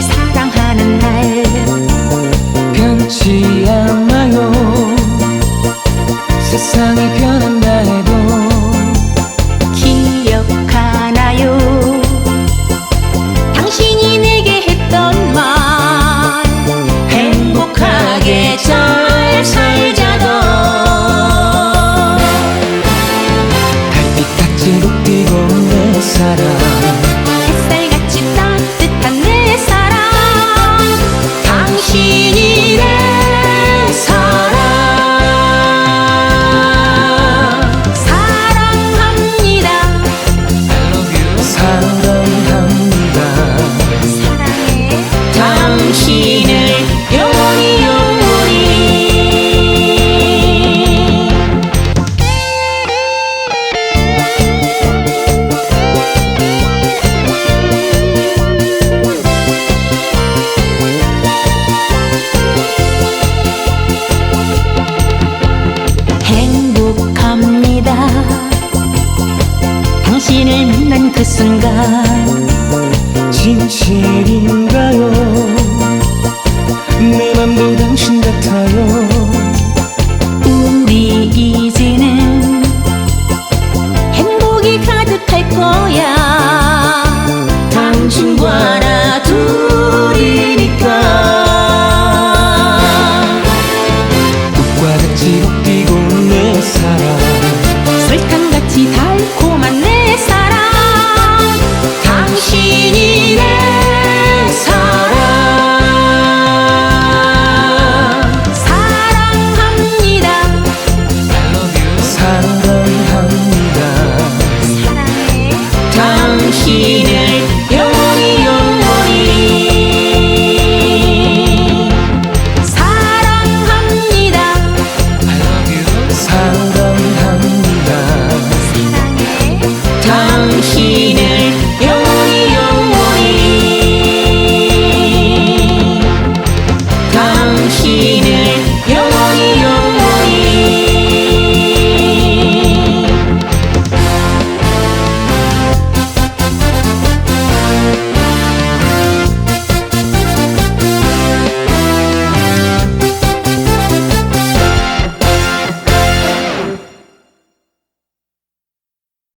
사랑하는 날. 변치 않아요. 세상이 변한 사랑 그 순간 진실인가요?